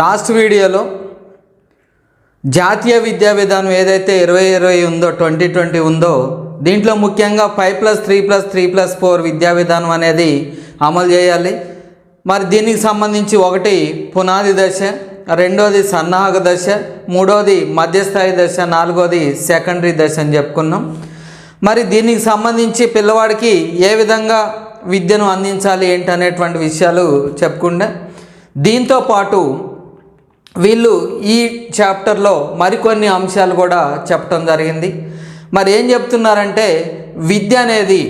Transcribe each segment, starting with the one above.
Last వీడియోలో జాతీయ విద్యా విధానం ఏదైతే ఇరవై ఇరవై ఉందో ట్వంటీ ట్వంటీ ఉందో దీంట్లో ముఖ్యంగా five plus three plus three plus four విద్యా విధానం అనేది అమలు చేయాలి. మరి దీనికి సంబంధించి ఒకటి పునాది దశ రెండోది సన్నాహక దశ మూడోది మధ్యస్థాయి దశ నాలుగోది సెకండరీ దశ అని చెప్పుకున్నాం. మరి దీనికి సంబంధించి పిల్లవాడికి ఏ విధంగా విద్యను అందించాలి ఏంటి అనేటువంటి విషయాలు చెప్పుకుంటే దీంతో పాటు వీళ్ళు ఈ చాప్టర్లో మరికొన్ని అంశాలు కూడా చెప్పడం జరిగింది. మరి ఏం చెప్తున్నారంటే విద్య అనేది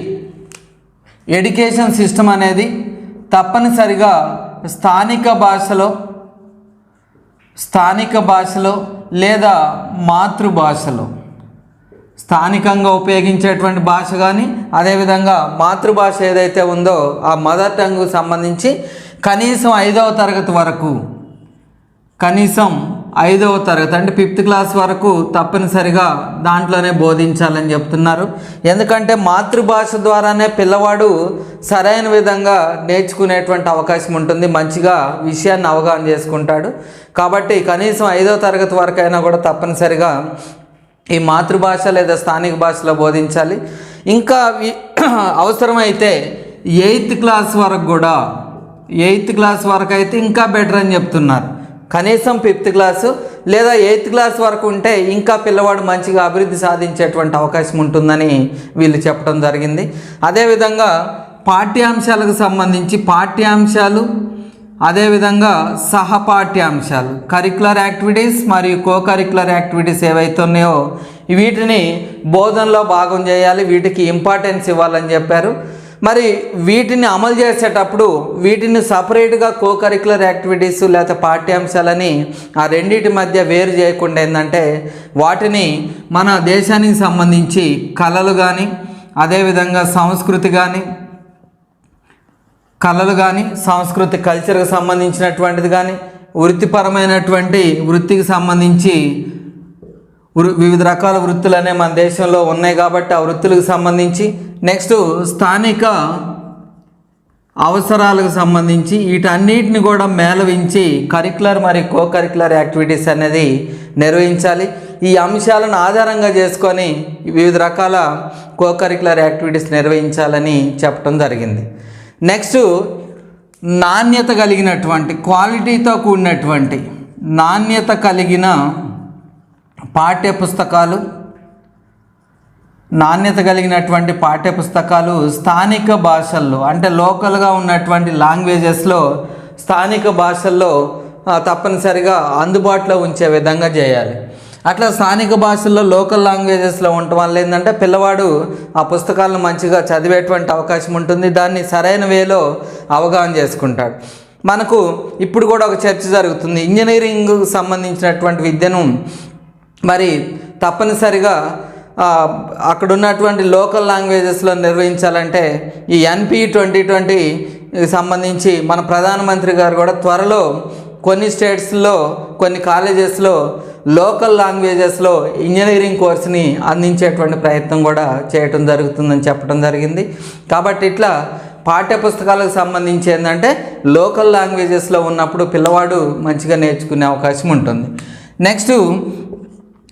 ఎడ్యుకేషన్ సిస్టమ్ అనేది తప్పనిసరిగా స్థానిక భాషలో స్థానిక భాషలో లేదా మాతృభాషలో స్థానికంగా ఉపయోగించేటువంటి భాష కానీ అదేవిధంగా మాతృభాష ఏదైతే ఉందో ఆ మదర్ టంగ్కు సంబంధించి కనీసం ఐదవ తరగతి వరకు కనీసం ఐదవ తరగతి అంటే ఫిఫ్త్ క్లాస్ వరకు తప్పనిసరిగా దాంట్లోనే బోధించాలని చెప్తున్నారు. ఎందుకంటే మాతృభాష ద్వారానే పిల్లవాడు సరైన విధంగా నేర్చుకునేటువంటి అవకాశం ఉంటుంది మంచిగా విషయాన్ని అవగాహన చేసుకుంటాడు. కాబట్టి కనీసం ఐదవ తరగతి వరకు అయినా కూడా తప్పనిసరిగా ఈ మాతృభాష లేదా స్థానిక భాషలో బోధించాలి. ఇంకా అవసరమైతే ఎయిత్ క్లాస్ వరకు కూడా ఎయిత్ క్లాస్ వరకు అయితే ఇంకా బెటర్ అని చెప్తున్నారు. కనీసం ఫిఫ్త్ క్లాసు లేదా ఎయిత్ క్లాస్ వరకు ఉంటే ఇంకా పిల్లవాడు మంచిగా అభివృద్ధి సాధించేటువంటి అవకాశం ఉంటుందని వీళ్ళు చెప్పడం జరిగింది. అదేవిధంగా పాఠ్యాంశాలకు సంబంధించి పాఠ్యాంశాలు అదేవిధంగా సహపాఠ్యాంశాలు కరికులర్ యాక్టివిటీస్ మరియు కో కరికులర్ యాక్టివిటీస్ ఏవైతే ఉన్నాయో వీటిని బోధనలో భాగం చేయాలి వీటికి ఇంపార్టెన్స్ ఇవ్వాలని చెప్పారు. మరి వీటిని అమలు చేసేటప్పుడు వీటిని సపరేట్గా కో కరికులర్ యాక్టివిటీస్ లేకపోతే పాఠ్యాంశాలని ఆ రెండింటి మధ్య వేరు చేయకుండా ఏంటంటే వాటిని మన దేశానికి సంబంధించి కళలు కానీ అదేవిధంగా సంస్కృతి కానీ కళలు కానీ సంస్కృతి కల్చర్కి సంబంధించినటువంటిది కానీ వృత్తిపరమైనటువంటి వృత్తికి సంబంధించి వివిధ రకాల వృత్తులు అనేవి మన దేశంలో ఉన్నాయి కాబట్టి ఆ వృత్తులకు సంబంధించి నెక్స్ట్ స్థానిక అవసరాలకు సంబంధించి వీటన్నిటిని కూడా మేళవించి కరికులర్ మరియు కో కరికులర్ యాక్టివిటీస్ అనేది నిర్వహించాలి. ఈ అంశాలను ఆధారంగా చేసుకొని వివిధ రకాల కో కరికులర్ యాక్టివిటీస్ నిర్వహించాలని చెప్పడం జరిగింది. నెక్స్ట్ నాణ్యత కలిగినటువంటి క్వాలిటీతో కూడినటువంటి నాణ్యత కలిగిన పాఠ్య పుస్తకాలు నాణ్యత కలిగినటువంటి పాఠ్య పుస్తకాలు స్థానిక భాషల్లో అంటే లోకల్గా ఉన్నటువంటి లాంగ్వేజెస్లో స్థానిక భాషల్లో తప్పనిసరిగా అందుబాటులో ఉంచే విధంగా చేయాలి. అట్లా స్థానిక భాషల్లో లోకల్ లాంగ్వేజెస్లో ఉండటం వల్ల ఏంటంటే పిల్లవాడు ఆ పుస్తకాలను మంచిగా చదివేటువంటి అవకాశం ఉంటుంది. దాన్ని సరైన వేలో అవగాహన చేసుకుంటాడు. మనకు ఇప్పుడు కూడా ఒక చర్చ జరుగుతుంది. ఇంజనీరింగ్ సంబంధించినటువంటి విద్యను మరి తప్పనిసరిగా అక్కడ ఉన్నటువంటి లోకల్ లాంగ్వేజెస్లో నిర్వహించాలంటే ఈ ఎన్పి ట్వంటీ ట్వంటీ సంబంధించి మన ప్రధానమంత్రి గారు కూడా త్వరలో కొన్ని స్టేట్స్లో కొన్ని కాలేజెస్లో లోకల్ లాంగ్వేజెస్లో ఇంజనీరింగ్ కోర్స్ని అందించేటువంటి ప్రయత్నం కూడా చేయటం జరుగుతుందని చెప్పడం జరిగింది. కాబట్టి ఇట్లా పాఠ్య పుస్తకాలకు సంబంధించి ఏంటంటే లోకల్ లాంగ్వేజెస్లో ఉన్నప్పుడు పిల్లవాడు మంచిగా నేర్చుకునే అవకాశం ఉంటుంది. నెక్స్ట్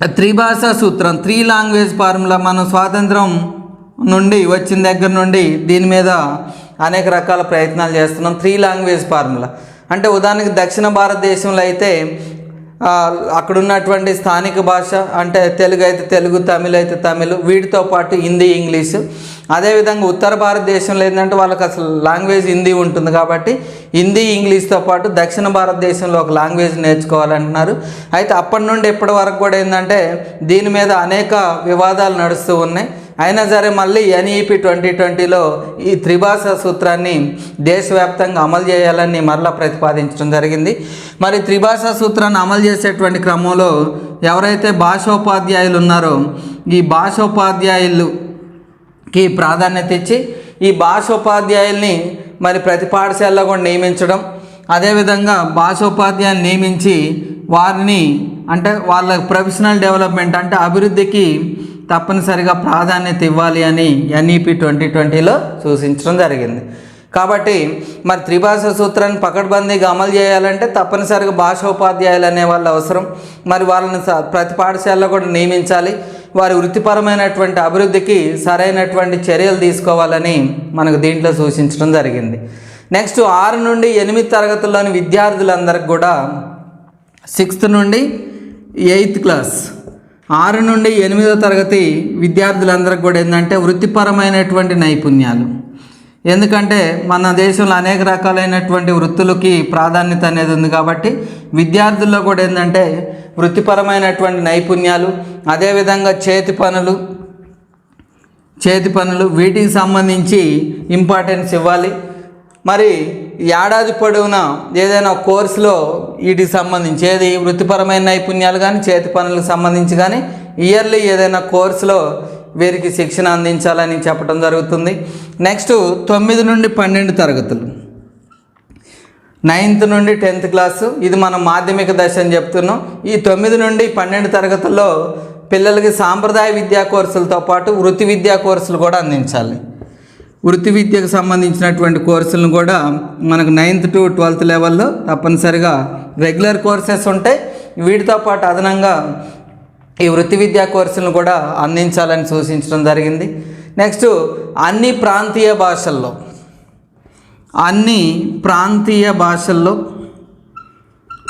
త్రిభాషా సూత్రం త్రీ లాంగ్వేజ్ ఫార్ములా మనం స్వాతంత్రం నుండి వచ్చిన దగ్గర నుండి దీని మీద అనేక రకాల ప్రయత్నాలు చేస్తున్నాం. Three language formula. అంటే ఉదాహరణకి దక్షిణ భారతదేశంలో అయితే అక్కడున్నటువంటి స్థానిక భాష అంటే తెలుగు అయితే తెలుగు తమిళ అయితే తమిళ్ వీటితో పాటు హిందీ ఇంగ్లీషు. అదేవిధంగా ఉత్తర భారతదేశంలో ఏంటంటే వాళ్ళకి అసలు లాంగ్వేజ్ హిందీ ఉంటుంది కాబట్టి హిందీ ఇంగ్లీష్తో పాటు దక్షిణ భారతదేశంలో ఒక లాంగ్వేజ్ నేర్చుకోవాలంటున్నారు. అయితే అప్పటి నుండి ఇప్పటి వరకు కూడా ఏంటంటే దీని మీద అనేక వివాదాలు నడుస్తూ ఉన్నాయి. అయినా సరే మళ్ళీ ఎన్ఈపి ట్వంటీ ట్వంటీలో ఈ త్రిభాషా సూత్రాన్ని దేశవ్యాప్తంగా అమలు చేయాలని మరలా ప్రతిపాదించడం జరిగింది. మరి త్రిభాషా సూత్రాన్ని అమలు చేసేటువంటి క్రమంలో ఎవరైతే భాషోపాధ్యాయులు ఉన్నారో ఈ భాషోపాధ్యాయులుకి ప్రాధాన్యత ఇచ్చి ఈ భాషోపాధ్యాయుల్ని మరి ప్రతి పాఠశాలలో కూడా నియమించడం అదేవిధంగా భాషోపాధ్యాయులు నియమించి వారిని అంటే వాళ్ళ ప్రొఫెషనల్ డెవలప్మెంట్ అంటే అభివృద్ధికి తప్పనిసరిగా ప్రాధాన్యత ఇవ్వాలి అని ఎన్ఈపి ట్వంటీ ట్వంటీలో సూచించడం జరిగింది. కాబట్టి మరి త్రిభాష సూత్రాన్ని పకడ్బందీగా అమలు చేయాలంటే తప్పనిసరిగా భాషోపాధ్యాయులు అనే వాళ్ళు అవసరం. మరి వాళ్ళని స- ప్రతి పాఠశాలలో కూడా నియమించాలి. వారి వృత్తిపరమైనటువంటి అభివృద్ధికి సరైనటువంటి చర్యలు తీసుకోవాలని మనకు దీంట్లో సూచించడం జరిగింది. నెక్స్ట్ ఆరు నుండి ఎనిమిది తరగతుల్లోని విద్యార్థులందరికి కూడా సిక్స్త్ నుండి ఎయిత్ క్లాస్ ఆరు నుండి ఎనిమిదో తరగతి విద్యార్థులందరికి కూడా ఏంటంటే వృత్తిపరమైనటువంటి నైపుణ్యాలు. ఎందుకంటే మన దేశంలో అనేక రకాలైనటువంటి వృత్తులకి ప్రాధాన్యత అనేది ఉంది కాబట్టి విద్యార్థుల్లో కూడా ఏంటంటే వృత్తిపరమైనటువంటి నైపుణ్యాలు అదేవిధంగా చేతి పనులు చేతి పనులు వీటికి సంబంధించి ఇంపార్టెన్స్ ఇవ్వాలి. మరి ఏడాది పొడవునా ఏదైనా కోర్సులో వీటికి సంబంధించి ఏది వృత్తిపరమైన నైపుణ్యాలు కానీ చేతి పనులకు సంబంధించి కానీ ఇయర్లీ ఏదైనా కోర్సులో వీరికి శిక్షణ అందించాలని చెప్పడం జరుగుతుంది. నెక్స్ట్ తొమ్మిది నుండి పన్నెండు తరగతులు. నైన్త్ నుండి టెన్త్ క్లాసు ఇది మనం మాధ్యమిక దశ అని చెప్తున్నాం. ఈ తొమ్మిది నుండి పన్నెండు తరగతుల్లో పిల్లలకి సాంప్రదాయ విద్యా కోర్సులతో పాటు వృత్తి విద్యా కోర్సులు కూడా అందించాలి. వృత్తి విద్యకు సంబంధించినటువంటి కోర్సులను కూడా మనకు నైన్త్ టు ట్వెల్త్ లెవెల్లో తప్పనిసరిగా రెగ్యులర్ కోర్సెస్ ఉంటాయి. వీటితో పాటు అదనంగా ఈ వృత్తి విద్యా కోర్సులను కూడా అందించాలని సూచించడం జరిగింది. నెక్స్ట్ అన్ని ప్రాంతీయ భాషల్లో అన్ని ప్రాంతీయ భాషల్లో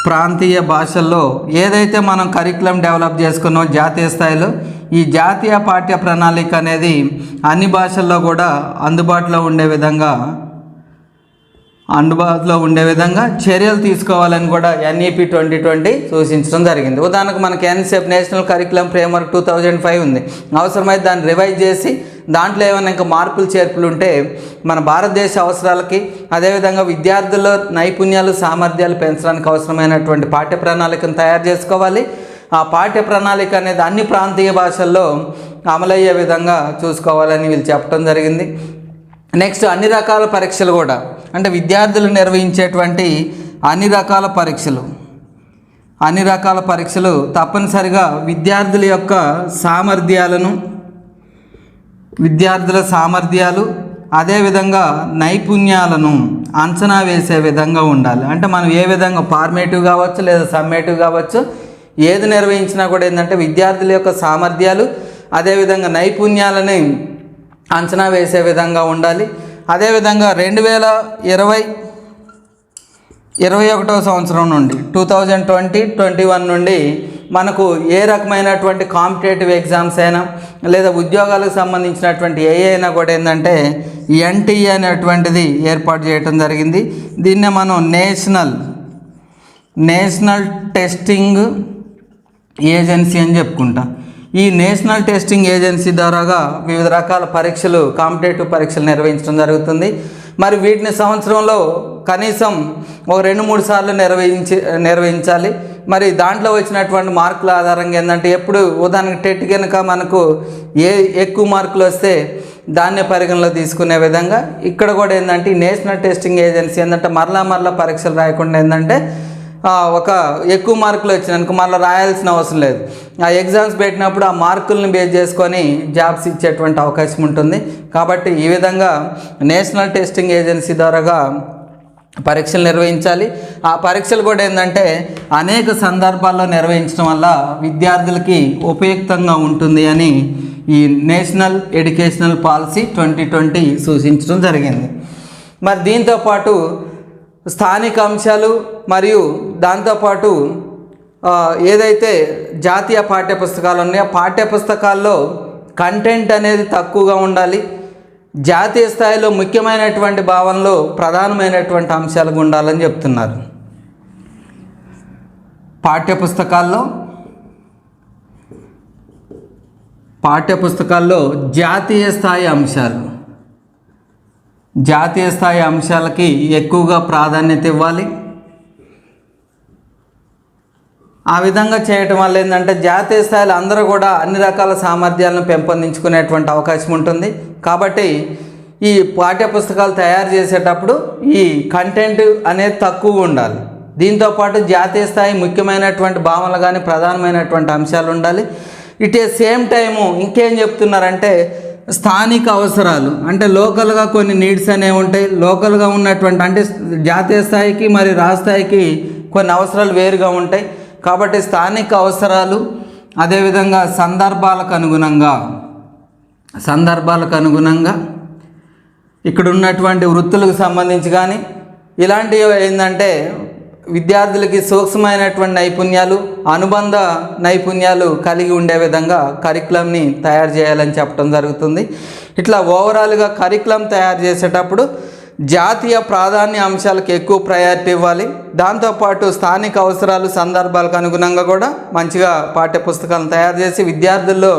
ప్రాంతీయ భాషల్లో ఏదైతే మనం కరికులం డెవలప్ చేసుకున్నామో జాతీయ స్థాయిలో ఈ జాతీయ పాఠ్య ప్రణాళిక అనేది అన్ని భాషల్లో కూడా అందుబాటులో ఉండే విధంగా అందుబాటులో ఉండే విధంగా చర్యలు తీసుకోవాలని కూడా ఎన్ఈపి ట్వంటీ ట్వంటీ సూచించడం జరిగింది. ఉదాహరణకు మనకి ఎన్సెప్ national curriculum framework two thousand five ఉంది. అవసరమైతే దాన్ని రివైజ్ చేసి దాంట్లో ఏమైనా ఇంకా మార్పులు చేర్పులు ఉంటే మన భారతదేశ అవసరాలకి అదేవిధంగా విద్యార్థుల్లో నైపుణ్యాలు సామర్థ్యాలు పెంచడానికి అవసరమైనటువంటి పాఠ్య ప్రణాళికను తయారు చేసుకోవాలి. ఆ పాఠ్య ప్రణాళిక అనేది అన్ని ప్రాంతీయ భాషల్లో అమలయ్యే విధంగా చూసుకోవాలని వీళ్ళు చెప్పడం జరిగింది. నెక్స్ట్ అన్ని రకాల పరీక్షలు కూడా అంటే విద్యార్థులు నిర్వహించేటువంటి అన్ని రకాల పరీక్షలు. అన్ని రకాల పరీక్షలు తప్పనిసరిగా విద్యార్థుల యొక్క సామర్థ్యాలను విద్యార్థుల సామర్థ్యాలు అదేవిధంగా నైపుణ్యాలను అంచనా వేసే విధంగా ఉండాలి. అంటే మనం ఏ విధంగా ఫార్మేటివ్ కావచ్చు లేదా సమ్మేటివ్ కావచ్చు ఏది నిర్వహించినా కూడా ఏంటంటే విద్యార్థుల యొక్క సామర్థ్యాలు అదేవిధంగా నైపుణ్యాలని అంచనా వేసే విధంగా ఉండాలి. అదేవిధంగా రెండు వేల ఇరవై ఇరవై ఒకటవ సంవత్సరం నుండి two thousand twenty twenty one నుండి మనకు ఏ రకమైనటువంటి కాంపిటేటివ్ ఎగ్జామ్స్ అయినా లేదా ఉద్యోగాలకు సంబంధించినటువంటి ఏ అయినా కూడా ఏంటంటే ఎన్టీఏ అనేటువంటిది ఏర్పాటు చేయడం జరిగింది. దీన్నే మనం నేషనల్ నేషనల్ టెస్టింగ్ ఏజెన్సీ అని చెప్పుకుంటాం. ఈ నేషనల్ టెస్టింగ్ ఏజెన్సీ ద్వారాగా వివిధ రకాల పరీక్షలు కాంపిటేటివ్ పరీక్షలు నిర్వహించడం జరుగుతుంది. మరి వీటిని సంవత్సరంలో కనీసం ఒక రెండు మూడు సార్లు నిర్వహించి నిర్వహించాలి. మరి దాంట్లో వచ్చినటువంటి మార్కుల ఆధారంగా ఏంటంటే ఎప్పుడు ఉదాహరణకి టెట్ కనుక మనకు ఏ ఎక్కువ మార్కులు వస్తే దాన్ని పరిగణలో తీసుకునే విధంగా ఇక్కడ కూడా ఏంటంటే నేషనల్ టెస్టింగ్ ఏజెన్సీ ఏంటంటే మరలా మరలా పరీక్షలు రాయకుండా ఏంటంటే ఒక ఎక్కువ మార్కులు వచ్చినందుకు మళ్ళీ రాయాల్సిన అవసరం లేదు. ఆ ఎగ్జామ్స్ పెట్టినప్పుడు ఆ మార్కుల్ని బేస్ చేసుకొని జాబ్స్ ఇచ్చేటువంటి అవకాశం ఉంటుంది. కాబట్టి ఈ విధంగా నేషనల్ టెస్టింగ్ ఏజెన్సీ ద్వారాగా పరీక్షలు నిర్వహించాలి. ఆ పరీక్షలు కూడా ఏంటంటే అనేక సందర్భాల్లో నిర్వహించడం వల్ల విద్యార్థులకి ఉపయుక్తంగా ఉంటుంది అని ఈ national educational policy twenty twenty సూచించడం జరిగింది. మరి దీంతో పాటు స్థానిక అంశాలు మరియు దాంతోపాటు ఏదైతే జాతీయ పాఠ్య పుస్తకాలు ఉన్నాయో ఆ పాఠ్య పుస్తకాల్లో కంటెంట్ అనేది తక్కువగా ఉండాలి. జాతీయ స్థాయిలో ముఖ్యమైనటువంటి భావనలో ప్రధానమైనటువంటి అంశాలుగా ఉండాలని చెప్తున్నారు. పాఠ్య పుస్తకాల్లో పాఠ్య పుస్తకాల్లో జాతీయ స్థాయి అంశాలు. జాతీయ స్థాయి అంశాలకి ఎక్కువగా ప్రాధాన్యత ఇవ్వాలి. ఆ విధంగా చేయటం వల్ల ఏంటంటే జాతీయ స్థాయిలో అందరూ కూడా అన్ని రకాల సామర్థ్యాలను పెంపొందించుకునేటువంటి అవకాశం ఉంటుంది. కాబట్టి ఈ పాఠ్య పుస్తకాలు తయారు చేసేటప్పుడు ఈ కంటెంట్ అనేది తక్కువ ఉండాలి. దీంతో పాటు జాతీయ స్థాయి ముఖ్యమైనటువంటి భావనలు కానీ ప్రధానమైనటువంటి అంశాలు ఉండాలి. ఇట్ ఏ సేమ్ టైము ఇంకేం చెప్తున్నారంటే స్థానిక అవసరాలు అంటే లోకల్గా కొన్ని నీడ్స్ అనేవి ఉంటాయి. లోకల్గా ఉన్నటువంటి అంటే జాతీయ స్థాయికి మరి రాష్ట్రాయికి కొన్ని అవసరాలు వేరుగా ఉంటాయి. కాబట్టి స్థానిక అవసరాలు అదేవిధంగా సందర్భాలకు అనుగుణంగా సందర్భాలకు అనుగుణంగా ఇక్కడ ఉన్నటువంటి వృత్తులకు సంబంధించి కానీ ఇలాంటివి ఏంటంటే విద్యార్థులకి సూక్ష్మమైనటువంటి నైపుణ్యాలు అనుబంధ నైపుణ్యాలు కలిగి ఉండే విధంగా కరికులంని తయారు చేయాలని చెప్పడం జరుగుతుంది. ఇట్లా ఓవరాల్గా కరికులం తయారు చేసేటప్పుడు జాతీయ ప్రాధాన్య అంశాలకు ఎక్కువ ప్రయారిటీ ఇవ్వాలి. దాంతోపాటు స్థానిక అవసరాలు సందర్భాలకు అనుగుణంగా కూడా మంచిగా పాఠ్య పుస్తకాలను తయారు చేసి విద్యార్థుల్లో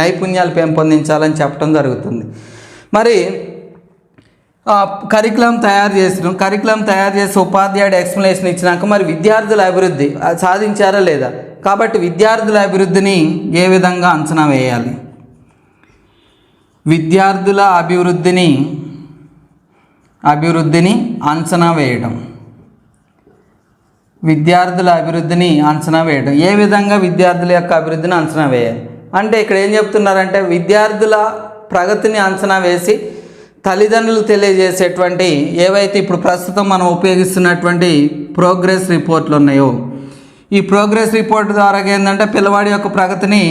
నైపుణ్యాలు పెంపొందించాలని చెప్పడం జరుగుతుంది. మరి కరికులం తయారు చేసినాం కరికులం తయారు చేసి ఉపాధ్యాయుడు ఎక్స్ప్లెనేషన్ ఇచ్చినాక మరి విద్యార్థుల అభివృద్ధి అది సాధించారా లేదా? కాబట్టి విద్యార్థుల అభివృద్ధిని ఏ విధంగా అంచనా వేయాలి? విద్యార్థుల అభివృద్ధిని అభివృద్ధిని అంచనా వేయడం విద్యార్థుల అభివృద్ధిని అంచనా వేయడం ఏ విధంగా విద్యార్థుల యొక్క అభివృద్ధిని అంచనా వేయాలి? అంటే ఇక్కడ ఏం చెప్తున్నారంటే విద్యార్థుల ప్రగతిని అంచనా వేసి తల్లిదండ్రులు తెలియజేసేటువంటి ఏవైతే ఇప్పుడు ప్రస్తుతం మనం ఉపయోగిస్తున్నటువంటి ప్రోగ్రెస్ రిపోర్ట్లు ఉన్నాయో ఈ ప్రోగ్రెస్ రిపోర్ట్ ద్వారా ఏంటంటే పిల్లవాడి యొక్క ప్రగతిని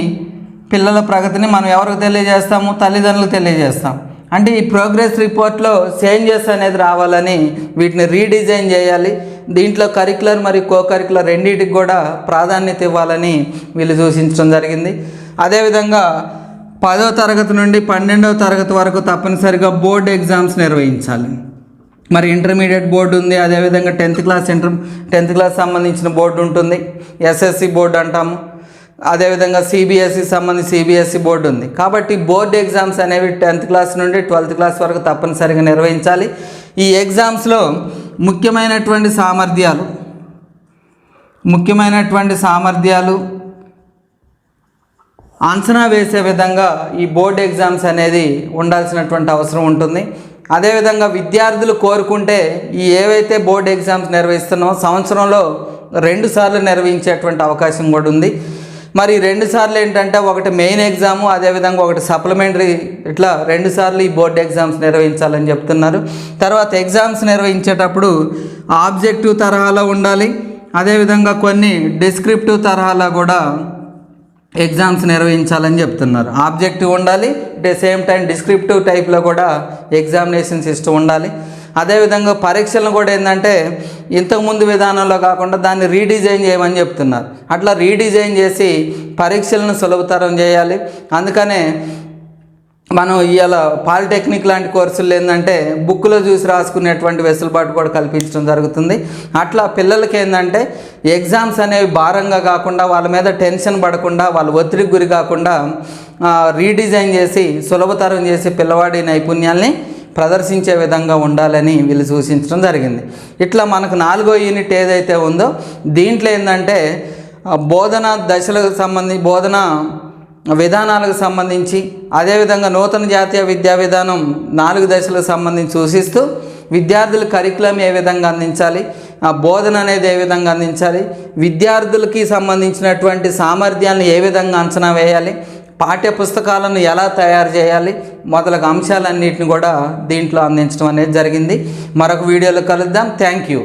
పిల్లల ప్రగతిని మనం ఎవరికి తెలియజేస్తాము? తల్లిదండ్రులకు తెలియజేస్తాం. అంటే ఈ ప్రోగ్రెస్ రిపోర్ట్లో చేంజెస్ అనేది రావాలని వీటిని రీడిజైన్ చేయాలి. దీంట్లో కరికులర్ మరియు కో కరికులర్ రెండింటికి కూడా ప్రాధాన్యత ఇవ్వాలని వీళ్ళు సూచించడం జరిగింది. అదేవిధంగా పదో తరగతి నుండి పన్నెండవ తరగతి వరకు తప్పనిసరిగా బోర్డు ఎగ్జామ్స్ నిర్వహించాలి. మరి ఇంటర్మీడియట్ బోర్డు ఉంది అదేవిధంగా tenth class inter tenth class సంబంధించిన బోర్డు ఉంటుంది. ఎస్ఎస్సి బోర్డు అంటాము. అదేవిధంగా సిబిఎస్ఈ సంబంధించి సిబిఎస్ఈ బోర్డు ఉంది. కాబట్టి బోర్డు ఎగ్జామ్స్ అనేవి టెన్త్ క్లాస్ నుండి ట్వెల్త్ క్లాస్ వరకు తప్పనిసరిగా నిర్వహించాలి. ఈ ఎగ్జామ్స్లో ముఖ్యమైనటువంటి సామర్థ్యాలు ముఖ్యమైనటువంటి సామర్థ్యాలు అంచనా వేసే విధంగా ఈ బోర్డు ఎగ్జామ్స్ అనేది ఉండాల్సినటువంటి అవసరం ఉంటుంది. అదేవిధంగా విద్యార్థులు కోరుకుంటే ఈ ఏవైతే బోర్డు ఎగ్జామ్స్ నిర్వహిస్తున్నామో సంవత్సరంలో రెండు సార్లు నిర్వహించేటువంటి అవకాశం కూడా ఉంది. మరి రెండు సార్లు ఏంటంటే ఒకటి మెయిన్ ఎగ్జాము అదేవిధంగా ఒకటి సప్లిమెంటరీ. ఇట్లా రెండు సార్లు ఈ బోర్డు ఎగ్జామ్స్ నిర్వహించాలని చెప్తున్నారు. తర్వాత ఎగ్జామ్స్ నిర్వహించేటప్పుడు ఆబ్జెక్టివ్ తరహాలో ఉండాలి. అదేవిధంగా కొన్ని డిస్క్రిప్టివ్ తరహాలో కూడా ఎగ్జామ్స్ నిర్వహించాలని చెప్తున్నారు. ఆబ్జెక్టివ్ ఉండాలి. అట్ సేమ్ టైం డిస్క్రిప్టివ్ టైప్లో కూడా ఎగ్జామినేషన్ సిస్టమ్ ఉండాలి. అదేవిధంగా పరీక్షలను కూడా ఏంటంటే ఇంతకుముందు విధానంలో కాకుండా దాన్ని రీడిజైన్ చేయమని చెప్తున్నారు. అట్లా రీడిజైన్ చేసి పరీక్షలను సులభతరం చేయాలి. అందుకనే మనం ఇవాళ పాలిటెక్నిక్ లాంటి కోర్సులు ఏంటంటే బుక్లో చూసి రాసుకునేటువంటి వెసులుబాటు కూడా కల్పించడం జరుగుతుంది. అట్లా పిల్లలకి ఏంటంటే ఎగ్జామ్స్ అనేవి భారంగా కాకుండా వాళ్ళ మీద టెన్షన్ పడకుండా వాళ్ళు ఒత్తిడికి గురి కాకుండా రీడిజైన్ చేసి సులభతరం చేసి పిల్లవాడి నైపుణ్యాల్ని ప్రదర్శించే విధంగా ఉండాలని వీళ్ళు సూచించడం జరిగింది. ఇట్లా మనకు నాలుగో యూనిట్ ఏదైతే ఉందో దీంట్లో ఏంటంటే బోధన దశలకు సంబంధించి బోధన విధానాలకు సంబంధించి అదేవిధంగా నూతన జాతీయ విద్యా విధానం నాలుగు దశలకు సంబంధించి సూచిస్తూ విద్యార్థుల కరికులం ఏ విధంగా అందించాలి ఆ బోధన అనేది ఏ విధంగా అందించాలి విద్యార్థులకి సంబంధించినటువంటి సామర్థ్యాలను ఏ విధంగా అంచనా వేయాలి పాఠ్య పుస్తకాలను ఎలా తయారు చేయాలి మొదలగు అంశాలన్నింటిని కూడా దీంట్లో అందించడం అనేది జరిగింది. మరొక వీడియోలో కలుద్దాం. Thank you